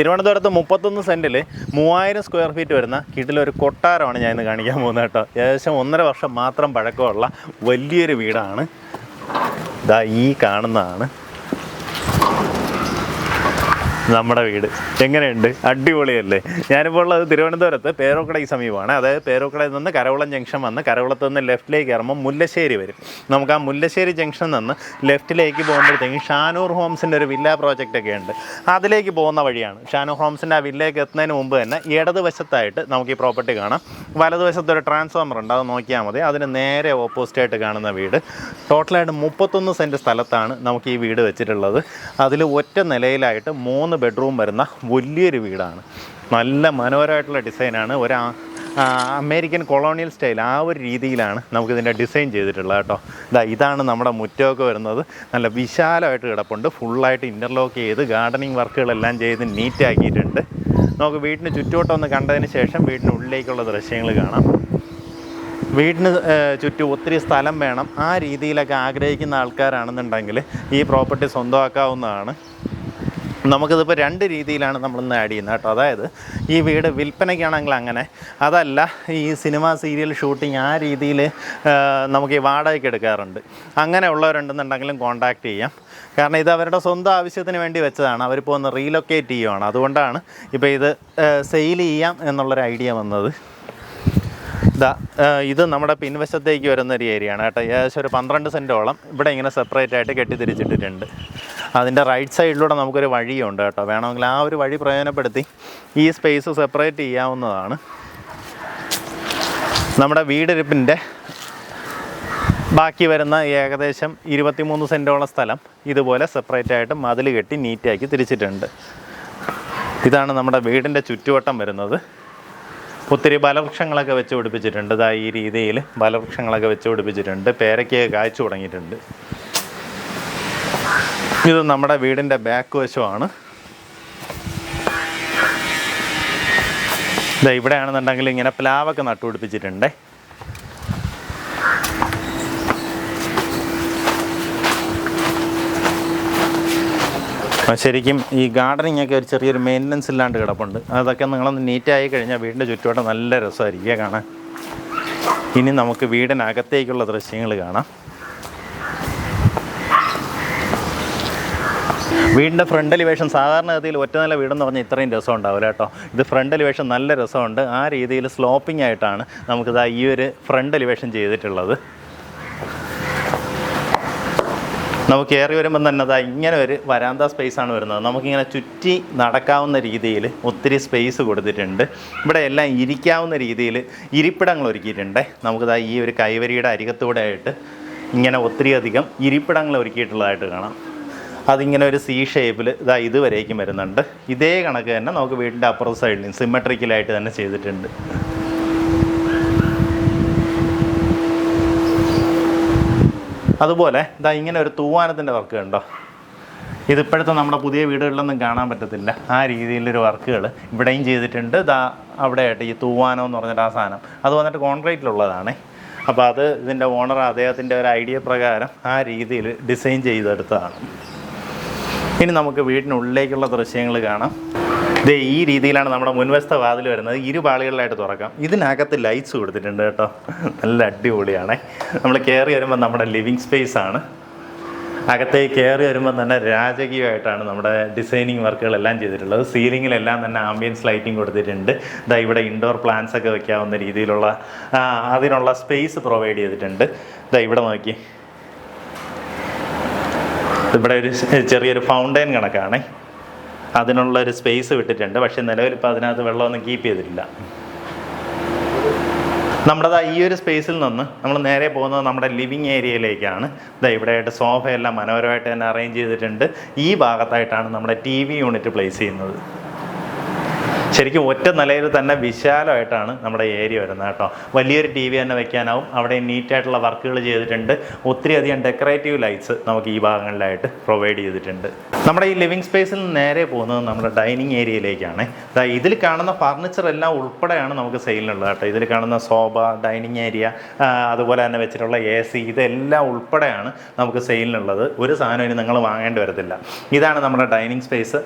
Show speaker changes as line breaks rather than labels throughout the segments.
തിരുവനന്തപുരത്ത് മുപ്പത്തൊന്ന് സെന്റിൽ മൂവായിരം സ്ക്വയർ ഫീറ്റ് വരുന്ന കീട്ടിലൊരു കൊട്ടാരമാണ് ഞാൻ ഇന്ന് കാണിക്കാൻ പോകുന്നത് കേട്ടോ. ഏകദേശം ഒന്നര വർഷം മാത്രം പഴക്കമുള്ള വലിയൊരു വീടാണ്. ഇതാ ഈ കാണുന്നതാണ്. നമ്മുടെ വീട്. എങ്ങനെയുണ്ട്? അടിപൊളിയല്ലേ? ഞാനിപ്പോൾ ഉള്ളത് തിരുവനന്തപുരത്ത് ഈ സമീപമാണ്. അതായത് പേരോക്കടയിൽ നിന്ന് കരവളം ജംഗ്ഷൻ വന്ന് കരവളത്ത് നിന്ന് ലെഫ്റ്റിലേക്ക് ഇറങ്ങുമ്പോൾ മുല്ലശ്ശേരി വരും. നമുക്ക് ആ മുല്ലശ്ശേരി ജംഗ്ഷൻ നിന്ന് ലെഫ്റ്റിലേക്ക് പോകുമ്പോഴത്തേക്കും ഷാനൂർ ഹോംസിന്റെ ഒരു വില്ല പ്രോജക്റ്റ് ഒക്കെ ഉണ്ട്. അതിലേക്ക് പോകുന്ന വഴിയാണ്. ഷാനൂർ ഹോംസിന്റെ ആ വില്ലയ്ക്ക് എത്തുന്നതിന് മുമ്പ് തന്നെ ഇടതുവശത്തായിട്ട് നമുക്ക് ഈ പ്രോപ്പർട്ടി കാണാം. വലതുവശത്ത് ഒരു ട്രാൻസ്ഫോമർ ഉണ്ട്. അത് നോക്കിയാൽ മതി. അതിന് നേരെ ഓപ്പോസിറ്റായിട്ട് കാണുന്ന വീട്. ടോട്ടലായിട്ട് മുപ്പത്തൊന്ന് സെന്റ് സ്ഥലത്താണ് നമുക്ക് ഈ വീട് വെച്ചിട്ടുള്ളത്. അതിൽ ഒറ്റ നിലയിലായിട്ട് മൂന്ന് ബെഡ്റൂം വരുന്ന വലിയൊരു വീടാണ്. നല്ല മനോഹരമായിട്ടുള്ള ഡിസൈനാണ് ഒരു അമേരിക്കൻ കൊളോണിയൽ സ്റ്റൈൽ ആ ഒരു രീതിയിലാണ് നമുക്കിതിന്റെ ഡിസൈൻ ചെയ്തിട്ടുള്ളത് കേട്ടോ. ഇതാ ഇതാണ് നമ്മുടെ മുറ്റമൊക്കെ വരുന്നത്. നല്ല വിശാലമായിട്ട് കിടപ്പുണ്ട്. ഫുള്ളായിട്ട് ഇന്റർലോക്ക് ചെയ്ത് ഗാർഡനിങ് വർക്കുകളെല്ലാം ചെയ്ത് നീറ്റാക്കിയിട്ടുണ്ട്. നമുക്ക് വീടിന് ചുറ്റുവട്ടം ഒന്ന് കണ്ടതിന് ശേഷം വീടിന് ഉള്ളിലേക്കുള്ള ദൃശ്യങ്ങൾ കാണാം. വീടിന് ചുറ്റും ഒത്തിരി സ്ഥലം വേണം. ആ രീതിയിലൊക്കെ ആഗ്രഹിക്കുന്ന ആൾക്കാരാണെന്നുണ്ടെങ്കിൽ ഈ പ്രോപ്പർട്ടി സ്വന്തമാക്കാവുന്നതാണ്. നമുക്കിതിപ്പോൾ രണ്ട് രീതിയിലാണ് നമ്മളിന്ന് ആഡ് ചെയ്യുന്നത് കേട്ടോ. അതായത് ഈ വീട് വിൽപ്പനയ്ക്കാണെങ്കിൽ അങ്ങനെ അതല്ല ഈ സിനിമ സീരിയൽ ഷൂട്ടിംഗ് ആ രീതിയിൽ നമുക്ക് ഈ വാടകയ്ക്ക് എടുക്കാറുണ്ട്. അങ്ങനെ ഉള്ളവരുണ്ടെന്നുണ്ടെങ്കിലും കോൺടാക്റ്റ് ചെയ്യാം. കാരണം ഇത് അവരുടെ സ്വന്തം ആവശ്യത്തിന് വേണ്ടി വെച്ചതാണ്. അവരിപ്പോൾ ഒന്ന് റീലൊക്കേറ്റ് ചെയ്യുവാണ്. അതുകൊണ്ടാണ് ഇപ്പോൾ ഇത് സെയിൽ ചെയ്യാം എന്നുള്ളൊരു ഐഡിയ വന്നത്. ഇതാ ഇത് നമ്മുടെ പിൻവശത്തേക്ക് വരുന്ന ഒരു ഏരിയയാണ് കേട്ടോ. ഏകദേശം ഒരു പന്ത്രണ്ട് സെന്റോളം ഇവിടെ ഇങ്ങനെ സെപ്പറേറ്റ് ആയിട്ട് കെട്ടിത്തിരിച്ചിട്ടിട്ടുണ്ട്. അതിന്റെ റൈറ്റ് സൈഡിലൂടെ നമുക്കൊരു വഴിയുണ്ട് കേട്ടോ. വേണമെങ്കിൽ ആ ഒരു വഴി പ്രയോജനപ്പെടുത്തി ഈ സ്പേസ് സെപ്പറേറ്റ് ചെയ്യാവുന്നതാണ്. നമ്മുടെ വീടിരിപ്പിന്റെ ബാക്കി വരുന്ന ഏകദേശം ഇരുപത്തിമൂന്ന് സെന്റോളം സ്ഥലം ഇതുപോലെ സെപ്പറേറ്റ് ആയിട്ട് മതിൽ കെട്ടി നീറ്റാക്കി തിരിച്ചിട്ടുണ്ട്. ഇതാണ് നമ്മുടെ വീടിന്റെ ചുറ്റുവട്ടം വരുന്നത്. ഒത്തിരി ബലവൃക്ഷങ്ങളൊക്കെ വെച്ച് പിടിപ്പിച്ചിട്ടുണ്ട്. ഇതാ ഈ രീതിയിൽ ബലവൃക്ഷങ്ങളൊക്കെ വെച്ച് പിടിപ്പിച്ചിട്ടുണ്ട്. പേരയ്ക്ക് കായ്ച്ചു തുടങ്ങിയിട്ടുണ്ട്. ഇത് നമ്മുടെ വീടിന്റെ ബാക്ക് വശമാണ്. ഇതാ ഇവിടെയാണെന്നുണ്ടെങ്കിൽ ഇങ്ങനെ പ്ലാവൊക്കെ നട്ടുപിടിപ്പിച്ചിട്ടുണ്ട്. പിടിപ്പിച്ചിട്ടുണ്ട് ശരിക്കും ഈ ഗാർഡനിങ് ഒക്കെ ഒരു ചെറിയൊരു മെയിന്റനൻസ് ഇല്ലാണ്ട് കിടപ്പുണ്ട്. അതൊക്കെ നിങ്ങളൊന്ന് നീറ്റായി കഴിഞ്ഞാൽ വീടിന്റെ ചുറ്റുവട്ടം നല്ല രസമായിരിക്കുക കാണാൻ. ഇനി നമുക്ക് വീടിനകത്തേക്കുള്ള ദൃശ്യങ്ങൾ കാണാം. വീടിന്റെ ഫ്രണ്ട് എലിവേഷൻ സാധാരണഗതിയിൽ ഒറ്റ നില വീടെന്ന് പറഞ്ഞാൽ ഇത്രയും രസം ഉണ്ടാവില്ല കേട്ടോ. ഇത് ഫ്രണ്ട് എലിവേഷൻ നല്ല രസമുണ്ട്. ആ രീതിയിൽ സ്ലോപ്പിംഗ് ആയിട്ടാണ് നമുക്കിതാ ഈ ഒരു ഫ്രണ്ട് എലിവേഷൻ ചെയ്തിട്ടുള്ളത്. നമുക്ക് കയറി വരുമ്പോൾ തന്നെ അതാ ഇങ്ങനെ ഒരു വരാന്ത സ്പേസ് ആണ് വരുന്നത്. നമുക്കിങ്ങനെ ചുറ്റി നടക്കാവുന്ന രീതിയിൽ ഒത്തിരി സ്പേസ് കൊടുത്തിട്ടുണ്ട്. ഇവിടെ എല്ലാം ഇരിക്കാവുന്ന രീതിയിൽ ഇരിപ്പിടങ്ങൾ ഒരുക്കിയിട്ടുണ്ട്. നമുക്കിതാ ഈ ഒരു കൈവരിയുടെ അരികത്തൂടെ ആയിട്ട് ഇങ്ങനെ ഒത്തിരി അധികം ഇരിപ്പിടങ്ങൾ ഒരുക്കിയിട്ടുള്ളതായിട്ട് കാണാം. അതിങ്ങനെ ഒരു സി ഷേപ്പിൽ ഇതാ ഇതുവരേക്കും വരുന്നുണ്ട്. ഇതേ കണക്ക് തന്നെ നമുക്ക് വീടിന്റെ അപ്പുറ സൈഡിലും സിമ്മട്രിക്കലായിട്ട് തന്നെ ചെയ്തിട്ടുണ്ട്. അതുപോലെ ഇതാ ഇങ്ങനെ ഒരു തൂവാനത്തിന്റെ വർക്ക് കണ്ടോ? ഇതിപ്പോഴത്തെ നമ്മുടെ പുതിയ വീടുകളിലൊന്നും കാണാൻ പറ്റത്തില്ല. ആ രീതിയിലൊരു വർക്കുകൾ ഇവിടെയും ചെയ്തിട്ടുണ്ട്. ഇതാ അവിടെയായിട്ട് ഈ തൂവാനം എന്ന് പറഞ്ഞിട്ട് ആ സാധനം. അത് വന്നിട്ട് കോൺക്രീറ്റിലുള്ളതാണേ അപ്പോൾ അത് ഇതിന്റെ ഓണർ അദ്ദേഹത്തിന്റെ ഒരു ഐഡിയ പ്രകാരം ആ രീതിയിൽ ഡിസൈൻ ചെയ്തെടുത്തതാണ്. ഇനി നമുക്ക് വീടിനുള്ളിലേക്കുള്ള ദൃശ്യങ്ങൾ കാണാം. ദേ ഈ രീതിയിലാണ് നമ്മുടെ മുൻവശത്തെ വാതിൽ വരുന്നത്. ഇരു പാളികളിലായിട്ട് തുറക്കാം. ഇതിനകത്ത് ലൈറ്റ്സ് കൊടുത്തിട്ടുണ്ട് കേട്ടോ. നല്ല അടിപൊളിയാണേ. നമ്മൾ കയറി വരുമ്പോൾ നമ്മുടെ ലിവിങ് സ്പേസ് ആണ്. അകത്തേക്ക് കയറി വരുമ്പോൾ തന്നെ രാജകീയമായിട്ടാണ് നമ്മുടെ ഡിസൈനിങ് വർക്കുകളെല്ലാം ചെയ്തിട്ടുള്ളത്. സീലിങ്ങിലെല്ലാം തന്നെ ആംബിയൻസ് ലൈറ്റിംഗ് കൊടുത്തിട്ടുണ്ട്. ഇതാ ഇവിടെ ഇൻഡോർ പ്ലാന്റ്സ് ഒക്കെ വെക്കാവുന്ന രീതിയിലുള്ള അതിനുള്ള സ്പേസ് പ്രൊവൈഡ് ചെയ്തിട്ടുണ്ട്. ഇതാ ഇവിടെ നോക്കി. ഇവിടെ ഒരു ചെറിയൊരു ഫൗണ്ടൈൻ കണക്കാണ്. അതിനുള്ള ഒരു സ്പേസ് വിട്ടിട്ടുണ്ട്. പക്ഷേ നിലവിൽ ഇപ്പോൾ അതിനകത്ത് വെള്ളമൊന്നും കീപ്പ് ചെയ്തിട്ടില്ല. നമ്മുടെ ഈ ഒരു സ്പേസിൽ നിന്ന് നമ്മൾ നേരെ പോകുന്നത് നമ്മുടെ ലിവിങ് ഏരിയയിലേക്കാണ് ഇതാ ഇവിടെയായിട്ട് സോഫയെല്ലാം മനോഹരമായിട്ട് തന്നെ അറേഞ്ച് ചെയ്തിട്ടുണ്ട്. ഈ ഭാഗത്തായിട്ടാണ് നമ്മുടെ ടി വി യൂണിറ്റ് പ്ലേസ് ചെയ്യുന്നത്. ശരിക്കും ഒറ്റ നിലയിൽ തന്നെ വിശാലമായിട്ടാണ് നമ്മുടെ ഏരിയ വരുന്നത് കേട്ടോ. വലിയൊരു ടി വി തന്നെ വെക്കാനാവും. അവിടെ നീറ്റായിട്ടുള്ള വർക്കുകൾ ചെയ്തിട്ടുണ്ട്. ഒത്തിരി അധികം ഡെക്കറേറ്റീവ് ലൈറ്റ്സ് നമുക്ക് ഈ ഭാഗങ്ങളിലായിട്ട് പ്രൊവൈഡ് ചെയ്തിട്ടുണ്ട്. നമ്മുടെ ഈ ലിവിങ് സ്പേസിൽ നേരെ പോകുന്നത് നമ്മുടെ ഡൈനിങ് ഏരിയയിലേക്കാണ് ഇതിൽ കാണുന്ന ഫർണിച്ചർ എല്ലാം ഉൾപ്പെടെയാണ് നമുക്ക് സെയിലിനുള്ളത് കേട്ടോ. ഇതിൽ കാണുന്ന സോഫ ഡൈനിങ് ഏരിയ അതുപോലെ തന്നെ വെച്ചിട്ടുള്ള എ സി ഇതെല്ലാം ഉൾപ്പെടെയാണ് നമുക്ക് സെയിലിനുള്ളത് ഒരു സാധനം ഇനി നിങ്ങൾ വാങ്ങേണ്ടി വരത്തില്ല. ഇതാണ് നമ്മുടെ ഡൈനിങ് സ്പേസ്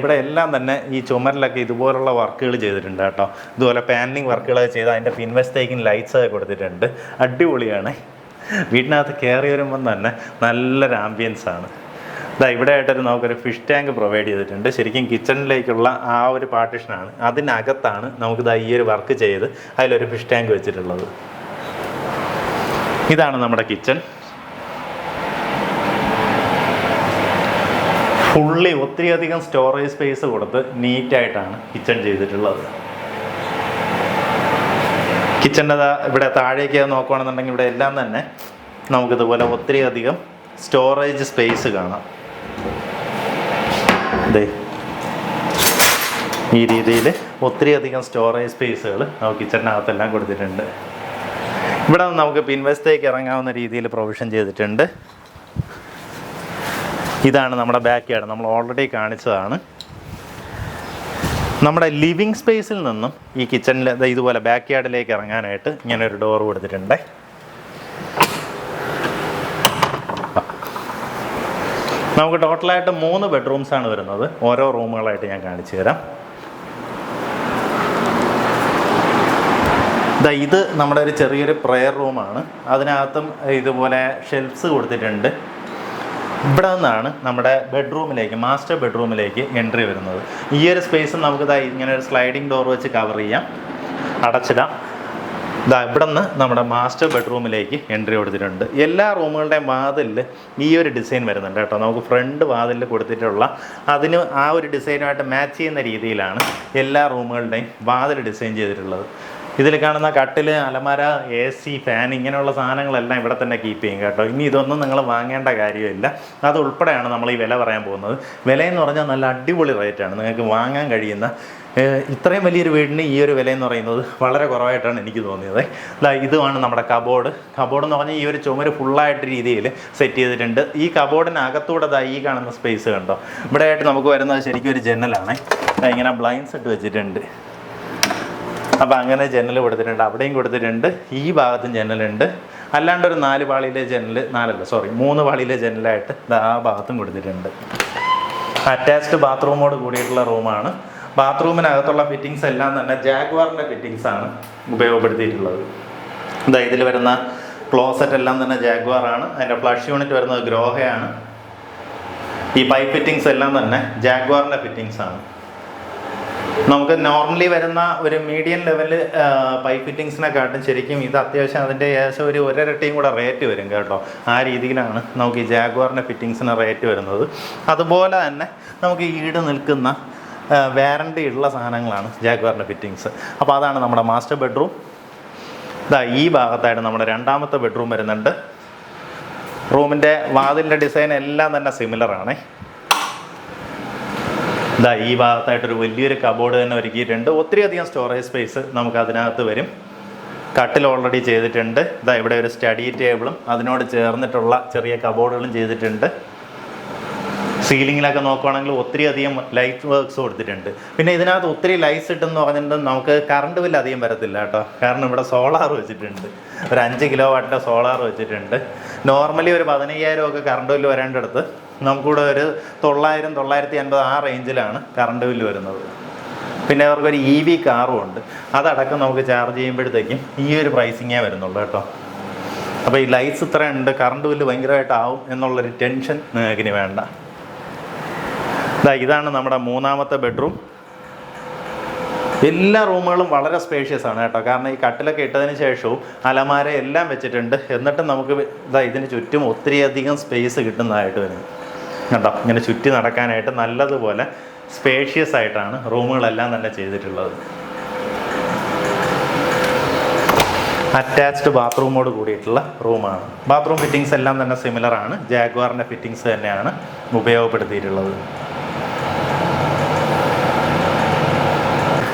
ഇവിടെ എല്ലാം തന്നെ ഈ ചുമരിലൊക്കെ ഇതുപോലുള്ള വർക്കുകൾ ചെയ്തിട്ടുണ്ട് കേട്ടോ. ഇതുപോലെ പാനലിംഗ് വർക്കുകളൊക്കെ ചെയ്ത് അതിന്റെ പിൻവശത്തേക്കും ലൈറ്റ്സ് ഒക്കെ കൊടുത്തിട്ടുണ്ട്. അടിപൊളിയാണ്. വീട്ടിനകത്ത് കയറി വരുമ്പം തന്നെ നല്ലൊരു ആംബിയൻസ് ആണ്. ഇതാ ഇവിടെ ആയിട്ടൊരു നമുക്കൊരു ഫിഷ് ടാങ്ക് പ്രൊവൈഡ് ചെയ്തിട്ടുണ്ട്. ശരിക്കും കിച്ചണിലേക്കുള്ള ആ ഒരു പാർട്ടീഷനാണ് അതിനകത്താണ് നമുക്കിതാ ഈ ഒരു വർക്ക് ചെയ്ത് അതിലൊരു ഫിഷ് ടാങ്ക് വെച്ചിട്ടുള്ളത്. ഇതാണ് നമ്മുടെ കിച്ചൺ ഫുള്ളി ഒത്തിരിയധികം സ്റ്റോറേജ് സ്പേസ് കൊടുത്ത് നീറ്റായിട്ടാണ് കിച്ചൺ ചെയ്തിട്ടുള്ളത്. കിച്ചന്റെ ഇവിടെ താഴേക്ക് നോക്കുകയാണെന്നുണ്ടെങ്കിൽ ഇവിടെ എല്ലാം തന്നെ നമുക്കിതുപോലെ ഒത്തിരി അധികം സ്റ്റോറേജ് സ്പേസ് കാണാം. ദേ. ഈ രീതിയിൽ ഒത്തിരി അധികം സ്റ്റോറേജ് സ്പേസുകൾ നമുക്ക് കിച്ചണിനകത്തെല്ലാം കൊടുത്തിട്ടുണ്ട്. ഇവിടെ നമുക്ക് പിൻവശത്തേക്ക് ഇറങ്ങാവുന്ന രീതിയിൽ പ്രൊവിഷൻ ചെയ്തിട്ടുണ്ട്. ഇതാണ് നമ്മുടെ ബാക്ക് യാർഡ് നമ്മൾ ഓൾറെഡി കാണിച്ചതാണ്. നമ്മുടെ ലിവിങ് സ്പേസിൽ നിന്നും ഈ കിച്ചണിൽ ഇതുപോലെ ബാക്ക് യാർഡിലേക്ക് ഇറങ്ങാനായിട്ട് ഇങ്ങനെ ഒരു ഡോർ കൊടുത്തിട്ടുണ്ട്. നമുക്ക് ടോട്ടലായിട്ട് മൂന്ന് ബെഡ്റൂംസ് ആണ് വരുന്നത്. ഓരോ റൂമുകളായിട്ട് ഞാൻ കാണിച്ചു തരാം. ഇത് നമ്മുടെ ഒരു ചെറിയൊരു പ്രെയർ റൂമാണ് അതിനകത്തും ഇതുപോലെ ഷെൽഫ്സ് കൊടുത്തിട്ടുണ്ട്. ഇവിടെ നിന്നാണ് നമ്മുടെ ബെഡ്റൂമിലേക്ക് മാസ്റ്റർ ബെഡ്റൂമിലേക്ക് എൻട്രി വരുന്നത്. ഈ ഒരു സ്പേസ് നമുക്ക് ദാ ഇങ്ങനെ ഒരു സ്ലൈഡിംഗ് ഡോർ വെച്ച് കവർ ചെയ്യാം. അടച്ചിടാം. ഇതാ ഇവിടെ നിന്ന് നമ്മുടെ മാസ്റ്റർ ബെഡ്റൂമിലേക്ക് എൻട്രി കൊടുത്തിട്ടുണ്ട്. എല്ലാ റൂമുകളുടെയും വാതിലിൽ ഈ ഒരു ഡിസൈൻ വരുന്നുണ്ട് കേട്ടോ. നമുക്ക് ഫ്രണ്ട് വാതിലിൽ കൊടുത്തിട്ടുള്ള അതിന് ആ ഒരു ഡിസൈനുമായിട്ട് മാച്ച് ചെയ്യുന്ന രീതിയിലാണ് എല്ലാ റൂമുകളുടെയും വാതിൽ ഡിസൈൻ ചെയ്തിട്ടുള്ളത്. ഇതിൽ കാണുന്ന കട്ടിൽ അലമാര എ സി ഫാൻ ഇങ്ങനെയുള്ള സാധനങ്ങളെല്ലാം ഇവിടെ തന്നെ കീപ്പ് ചെയ്യും കേട്ടോ. ഇനി ഇതൊന്നും നിങ്ങൾ വാങ്ങേണ്ട കാര്യമില്ല. അത് ഉൾപ്പെടെയാണ് നമ്മൾ ഈ വില പറയാൻ പോകുന്നത്. വിലയെന്ന് പറഞ്ഞാൽ നല്ല അടിപൊളി റേറ്റാണ് നിങ്ങൾക്ക് വാങ്ങാൻ കഴിയുന്ന ഇത്രയും വലിയൊരു വീടിന് ഈ ഒരു വിലയെന്ന് പറയുന്നത് വളരെ കുറവായിട്ടാണ് എനിക്ക് തോന്നിയത്. ദാ ഇതുമാണ് നമ്മുടെ കബോർഡ് കബോർഡ് എന്ന് പറഞ്ഞാൽ ഈ ഒരു ചുമര് ഫുള്ളായിട്ട് രീതിയിൽ സെറ്റ് ചെയ്തിട്ടുണ്ട്. ഈ കബോർഡിനകത്തൂടെ ഈ കാണുന്ന സ്പേസ് കണ്ടോ? ഇവിടെയായിട്ട് നമുക്ക് വരുന്നത് ശരിക്കും ഒരു ജനലാണ്. ഇങ്ങനെ ബ്ലൈൻസ് ഇട്ട് വെച്ചിട്ടുണ്ട്. അപ്പോൾ അങ്ങനെ ജനൽ കൊടുത്തിട്ടുണ്ട് അവിടെയും കൊടുത്തിട്ടുണ്ട് ഈ ഭാഗത്തും ജനലുണ്ട്. അല്ലാണ്ട് ഒരു നാല് പാളിയിലെ ജനൽ നാലല്ല സോറി മൂന്ന് പാളിയിലെ ജനലായിട്ട് ആ ഭാഗത്തും കൊടുത്തിട്ടുണ്ട്. അറ്റാച്ച്ഡ് ബാത്റൂമോട് കൂടിയിട്ടുള്ള റൂമാണ്. ബാത്റൂമിനകത്തുള്ള ഫിറ്റിങ്സ് എല്ലാം തന്നെ ജാഗ്വാറിന്റെ ഫിറ്റിങ്സ് ആണ് ഉപയോഗപ്പെടുത്തിയിട്ടുള്ളത്. ഇതാ ഇതിൽ വരുന്ന ക്ലോസറ്റ് എല്ലാം തന്നെ ജാഗ്വാർ ആണ്. അതിന്റെ ഫ്ലഷ് യൂണിറ്റ് വരുന്നത് ഗ്രോഹയാണ് ഈ പൈപ്പ് ഫിറ്റിങ്സ് എല്ലാം തന്നെ ജാഗ്വാറിന്റെ ഫിറ്റിങ്സ് ആണ്. നമുക്ക് നോർമലി വരുന്ന ഒരു മീഡിയം ലെവൽ പൈപ്പ് ഫിറ്റിങ്സിനെക്കാട്ടും ശരിക്കും ഇത് അത്യാവശ്യം അതിന്റെ ഏകദേശം ഒരു ഒരരട്ടിയും കൂടെ റേറ്റ് വരും കേട്ടോ. ആ രീതിയിലാണ് നമുക്ക് ഈ ജാഗ്വാറിന്റെ ഫിറ്റിങ്സിന് റേറ്റ് വരുന്നത്. അതുപോലെ തന്നെ നമുക്ക് ഈട് നിൽക്കുന്ന വാറണ്ടി ഉള്ള സാധനങ്ങളാണ് ജാഗ്വാറിന്റെ ഫിറ്റിങ്സ് അപ്പോൾ അതാണ് നമ്മുടെ മാസ്റ്റർ ബെഡ്റൂം ഇതാ ഈ ഭാഗത്തായിട്ട് നമ്മുടെ രണ്ടാമത്തെ ബെഡ്റൂം വരുന്നുണ്ട്. റൂമിന്റെ വാതിലിന്റെ ഡിസൈൻ എല്ലാം തന്നെ സിമിലർ ആണേ. ഇതാ ഈ ഭാഗത്തായിട്ടൊരു വലിയൊരു കബോർഡ് തന്നെ ഒരുക്കിയിട്ടുണ്ട്. ഒത്തിരിയധികം സ്റ്റോറേജ് സ്പേസ് നമുക്ക് അതിനകത്ത് വരും. കട്ടിൽ ഓൾറെഡി ചെയ്തിട്ടുണ്ട്. ഇതാ ഇവിടെ ഒരു സ്റ്റഡി ടേബിളും അതിനോട് ചേർന്നിട്ടുള്ള ചെറിയ കബോർഡുകളും ചെയ്തിട്ടുണ്ട്. സീലിങ്ങിലൊക്കെ നോക്കുവാണെങ്കിൽ ഒത്തിരി അധികം ലൈറ്റ് വർക്ക്സ് കൊടുത്തിട്ടുണ്ട് പിന്നെ ഇതിനകത്ത് ഒത്തിരി ലൈറ്റ്സ് ഇട്ടെന്ന് പറഞ്ഞിട്ടുണ്ടെങ്കിൽ നമുക്ക് കറണ്ട് ബില്ല് അധികം വരത്തില്ല കേട്ടോ. കാരണം ഇവിടെ സോളാർ വെച്ചിട്ടുണ്ട്. ഒരു അഞ്ച് കിലോ വാട്ടിന്റെ സോളാർ വെച്ചിട്ടുണ്ട്. നോർമലി ഒരു പതിനയ്യായിരം ഒക്കെ കറണ്ട് ബില്ല് വരേണ്ടടുത്ത്. നമുക്കിവിടെ ഒരു തൊള്ളായിരം തൊള്ളായിരത്തി അൻപത് ആ റേഞ്ചിലാണ് കറണ്ട് ബില്ല് വരുന്നത്. പിന്നെ അവർക്കൊരു ഇ വി കാറും ഉണ്ട്. അതടക്കം നമുക്ക് ചാർജ് ചെയ്യുമ്പോഴത്തേക്കും ഈ ഒരു പ്രൈസിങ്ങേ വരുന്നുള്ളൂ കേട്ടോ. അപ്പോൾ ഈ ലൈറ്റ്സ് ഇത്ര ഉണ്ട്. കറണ്ട് ബില്ല് ഭയങ്കരമായിട്ടാവും എന്നുള്ളൊരു ടെൻഷൻ നിങ്ങൾക്ക് ഇനി വേണ്ട. ഇതാ ഇതാണ് നമ്മുടെ മൂന്നാമത്തെ ബെഡ്റൂം എല്ലാ റൂമുകളും വളരെ സ്പേഷ്യസ് ആണ് കേട്ടോ. കാരണം ഈ കട്ടിലൊക്കെ ഇട്ടതിന് ശേഷവും അലമാര എല്ലാം വെച്ചിട്ടുണ്ട്. എന്നിട്ടും നമുക്ക് ഇതാ ഇതിന് ചുറ്റും ഒത്തിരിയധികം സ്പേസ് കിട്ടുന്നതായിട്ട് വരും കേട്ടോ ഇങ്ങനെ ചുറ്റി നടക്കാനായിട്ട് നല്ലതുപോലെ സ്പേഷ്യസ് ആയിട്ടാണ് റൂമുകളെല്ലാം തന്നെ ചെയ്തിട്ടുള്ളത്. അറ്റാച്ച്ഡ് ബാത്റൂമോട് കൂടിയിട്ടുള്ള റൂമാണ്. ബാത്റൂം ഫിറ്റിങ്സ് എല്ലാം തന്നെ സിമിലർ ആണ്. ജാഗ്വാറിന്റെ ഫിറ്റിങ്സ് തന്നെയാണ് ഉപയോഗപ്പെടുത്തിയിട്ടുള്ളത്.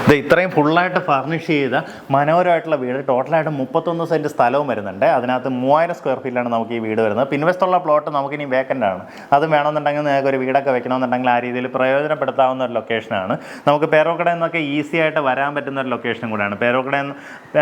ഇത് ഇത്രയും ഫുള്ളായിട്ട് ഫർണിഷ് ചെയ്ത മനോഹരമായിട്ടുള്ള വീട്. ടോട്ടലായിട്ട് മുപ്പത്തൊന്ന് സെന്റ് സ്ഥലവും വരുന്നുണ്ട്. അതിനകത്ത് മൂവായിരം സ്ക്വയർ ഫീറ്റിലാണ് നമുക്ക് ഈ വീട് വരുന്നത്. പിൻവശത്തുള്ള പ്ലോട്ട് നമുക്കിനി വേക്കന്റ് ആണ്. അത് വേണമെന്നുണ്ടെങ്കിൽ നിങ്ങൾക്ക് ഒരു വീടൊക്കെ വെക്കണമെന്നുണ്ടെങ്കിൽ ആ രീതിയിൽ പ്രയോജനപ്പെടുത്താവുന്ന ഒരു ലൊക്കേഷനാണ് നമുക്ക് പേരോക്കടയിൽ നിന്നൊക്കെ ഈസി ആയിട്ട് വരാൻ പറ്റുന്ന ഒരു ലൊക്കേഷനും കൂടെയാണ്.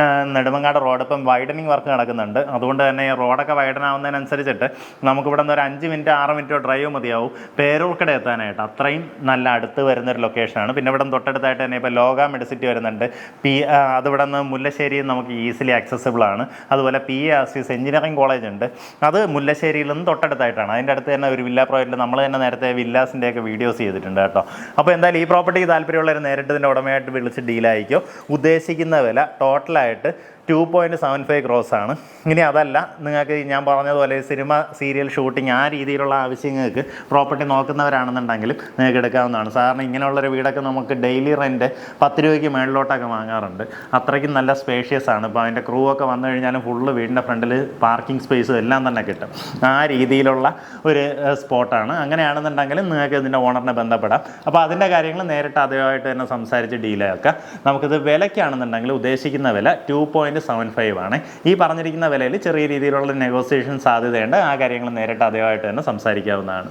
ആ, നെടുമങ്ങാട് റോഡ് ഇപ്പം വൈഡനിങ് വർക്ക് നടക്കുന്നുണ്ട്. അതുകൊണ്ട് തന്നെ ഈ റോഡൊക്കെ വൈഡൻ ആവുന്നതിനനുസരിച്ചിട്ട് നമുക്ക് ഇവിടെ നിന്ന് ഒരു അഞ്ച് മിനിറ്റ് ആറ് മിനിറ്റോ ഡ്രൈവ് മതിയാവും. പേരൂർക്കട എത്താനായിട്ട് അത്രയും നല്ല അടുത്ത് വരുന്ന ഒരു ലൊക്കേഷനാണ് പിന്നെ ഇവിടെ തൊട്ടടുത്തായിട്ട് തന്നെ ഇപ്പോൾ ലോക മെഡിസിറ്റി വരുന്നുണ്ട്. പി അതിവിടെ നിന്ന് മുല്ലശ്ശേരി നമുക്ക് ഈസിലി ആക്സസിബിൾ ആണ്. അതുപോലെ P A Aziz engineering college ഉണ്ട്. അത് മുല്ലശ്ശേരിയിൽ നിന്ന് തൊട്ടടുത്തായിട്ടാണ്. അതിന്റെ അടുത്ത് തന്നെ ഒരു വില്ല പ്രോജക്റ്റ് നമ്മൾ തന്നെ നേരത്തെ വില്ലാസിന്റെ ഒക്കെ വീഡിയോസ് ചെയ്തിട്ടുണ്ട് കേട്ടോ. അപ്പോൾ എന്തായാലും ഈ പ്രോപ്പർട്ടിക്ക് താല്പര്യമുള്ളവർ നേരിട്ട് ഇതിന്റെ ഉടമയായിട്ട് വിളിച്ച് ഡീലായിരിക്കും ഉദ്ദേശിക്കുന്ന വില ടോട്ടലായിട്ട് two point seven five crores ആണ്. ഇനി അതല്ല നിങ്ങൾക്ക് ഞാൻ പറഞ്ഞതുപോലെ സിനിമ സീരിയൽ ഷൂട്ടിംഗ് ആ രീതിയിലുള്ള ആവശ്യങ്ങൾക്ക് പ്രോപ്പർട്ടി നോക്കുന്നവരാണെന്നുണ്ടെങ്കിലും നിങ്ങൾക്ക് എടുക്കാവുന്നതാണ്. സാറിന് ഇങ്ങനെയുള്ളൊരു വീടൊക്കെ നമുക്ക് ഡെയിലി റെന്റ് പത്ത് രൂപയ്ക്ക് മേളിലോട്ടൊക്കെ വാങ്ങാറുണ്ട്. അത്രയ്ക്കും നല്ല സ്പേഷ്യസ് ആണ്. ഇപ്പോൾ അതിന്റെ ക്രൂ ഒക്കെ വന്നു കഴിഞ്ഞാലും ഫുള്ള് വീടിന്റെ ഫ്രണ്ടിൽ പാർക്കിംഗ് സ്പേസും എല്ലാം തന്നെ കിട്ടും. ആ രീതിയിലുള്ള ഒരു സ്പോട്ടാണ് അങ്ങനെയാണെന്നുണ്ടെങ്കിലും നിങ്ങൾക്ക് ഇതിന്റെ ഓണറിനെ ബന്ധപ്പെടാം. അപ്പോൾ അതിന്റെ കാര്യങ്ങൾ നേരിട്ട് അതുമായിട്ട് തന്നെ സംസാരിച്ച് ഡീലാക്കാം നമുക്കിത് വിലയ്ക്കാണെന്നുണ്ടെങ്കിൽ ഉദ്ദേശിക്കുന്ന വില ടു പോയിന്റ് സെവൻ ഫൈവ് ആണ്. ഈ പറഞ്ഞിരിക്കുന്ന വിലയിൽ ചെറിയ രീതിയിലുള്ള നെഗോസിയേഷൻ സാധ്യതയുണ്ട്. ആ കാര്യങ്ങൾ നേരിട്ട് അദ്ദേഹമായിട്ട് തന്നെ സംസാരിക്കാവുന്നതാണ്.